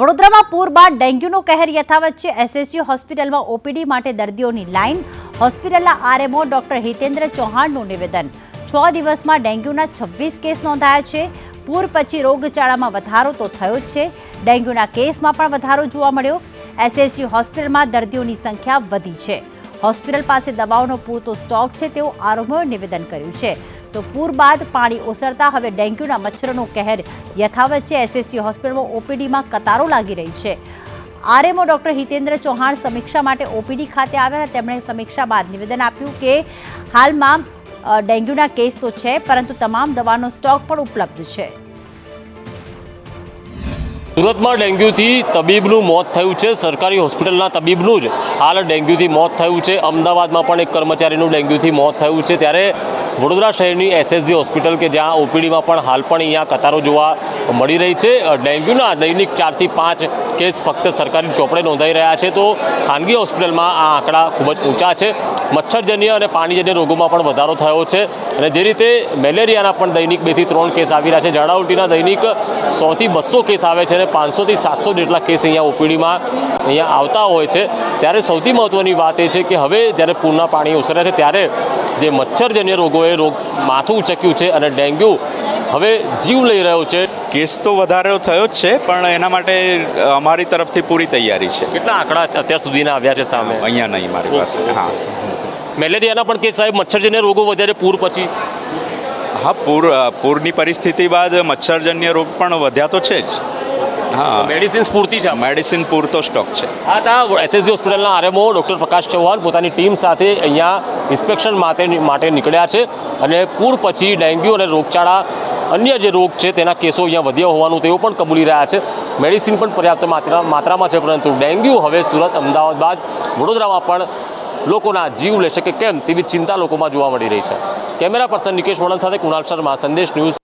વડોદરામાં પૂર બાદ ડેન્ગ્યુનો કહેર યથાવત છે. એસએસયુ હોસ્પિટલમાં ઓપીડી માટે દર્દીઓની લાઇન. હોસ્પિટલના આરએમઓ ડોક્ટર હિતેન્દ્ર ચૌહાણનું નિવેદન. છ દિવસમાં ડેન્ગ્યુના છવ્વીસ કેસ નોંધાયા છે. પૂર પછી રોગચાળામાં વધારો તો થયો જ છે. ડેન્ગ્યુના કેસમાં પણ વધારો જોવા મળ્યો. એસએસયુ હોસ્પિટલમાં દર્દીઓની સંખ્યા વધી છે. હોસ્પિટલ પાસે દવાઓનો પૂરતો સ્ટોક છે તેવું આરોગ્યએ નિવેદન કર્યું છે. તો પૂર બાદ પાણી ઓસરતા હવે ડેન્ગ્યુના મચ્છરોનો કહેર યથાવત છે. એસએસસી હોસ્પિટલમાં ઓપીડીમાં કતારો લાગી રહી છે. આરએમઓ ડોક્ટર હિતેન્દ્ર ચૌહાણ સમીક્ષા માટે ઓપીડી ખાતે આવ્યા તેમણે સમીક્ષા બાદ નિવેદન આપ્યું કે હાલમાં ડેન્ગ્યુના કેસ તો છે, પરંતુ તમામ દવાનો સ્ટોક પણ ઉપલબ્ધ છે. સુરતમાં ડેન્ગ્યુથી તબીબનું મોત થયું છે. સરકારી હોસ્પિટલના તબીબનું જ હાલ ડેન્ગ્યુથી મોત થયું છે. અમદાવાદમાં પણ એક કર્મચારીનું ડેન્ગ્યુથી મોત થયું છે. ત્યારે વડોદરા શહેરની એસએસજી હોસ્પિટલ કે જ્યાં ઓપીડીમાં પણ હાલ પણ અહીંયા કતારો જોવા મળી રહી છે. ડેન્ગ્યુના દૈનિક ચારથી પાંચ કેસ ફક્ત સરકારી ચોપડે નોંધાઈ રહ્યા છે. તો ખાનગી હોસ્પિટલમાં આ આંકડા ખૂબ જ ઊંચા છે. મચ્છરજન્ય અને પાણીજન્ય રોગોમાં પણ વધારો થયો છે. અને જે રીતે મેલેરિયાના પણ દૈનિક બેથી ત્રણ કેસ આવી રહ્યા છે. ઝાડા ઉલટીના દૈનિક સોથી બસો કેસ આવે છે અને પાંચસોથી સાતસો જેટલા કેસ અહીંયા ઓપીડીમાં અહીંયા આવતા હોય છે. ત્યારે સૌથી મહત્ત્વની વાત એ છે કે હવે જ્યારે પૂરના પાણી ઓસર્યા છે, ત્યારે જે મચ્છરજન્ય રોગોએ રોગ માથું ઉચક્યું છે અને ડેન્ગ્યુ હવે જીવ લઈ રહ્યો છે. કેસ તો વધારે થયો જ છે પણ એના માટે અમારી તરફથી પૂરી તૈયારી છે. કેટલા આંકડા અત્યાર સુધીના આવ્યા છે સામે? અહીંયા નહીં મારી પાસે. હા. મેલેરિયાના પણ કેસ સાહેબ મચ્છરજન્ય રોગો વધારે પૂર પછી? હા પૂર પૂરની પરિસ્થિતિ બાદ મચ્છરજન્ય રોગ પણ વધ્યા તો છે જ. હા. મેડિસિન્સ પૂરતી છે મેડિસિન પૂરતો સ્ટોક છે. આ ત્યાં એસએસજી હોસ્પિટલના આરએમઓ ડૉક્ટર પ્રકાશ ચૌહાણ પોતાની ટીમ સાથે અહીંયા ઇન્સ્પેક્શન માટે માટે નીકળ્યા છે અને પૂર પછી ડેન્ગ્યુ અને રોગચાળા અન્ય જે રોગ છે તેના કેસો અહીંયા વધ્યા હોવાનું તેઓ પણ કબૂલી રહ્યા છે. મેડિસિન પણ પર્યાપ્ત માત્રા માત્રામાં છે પરંતુ ડેન્ગ્યુ હવે સુરત અમદાવાદ બાદ વડોદરામાં પણ લોકોના જીવ લેશે કે કેમ તેવી ચિંતા લોકોમાં જોવા મળી રહી છે. કેમેરા પર્સન નિકેશ વણન સાથે કુણાલ શર્મા સંદેશ ન્યૂઝ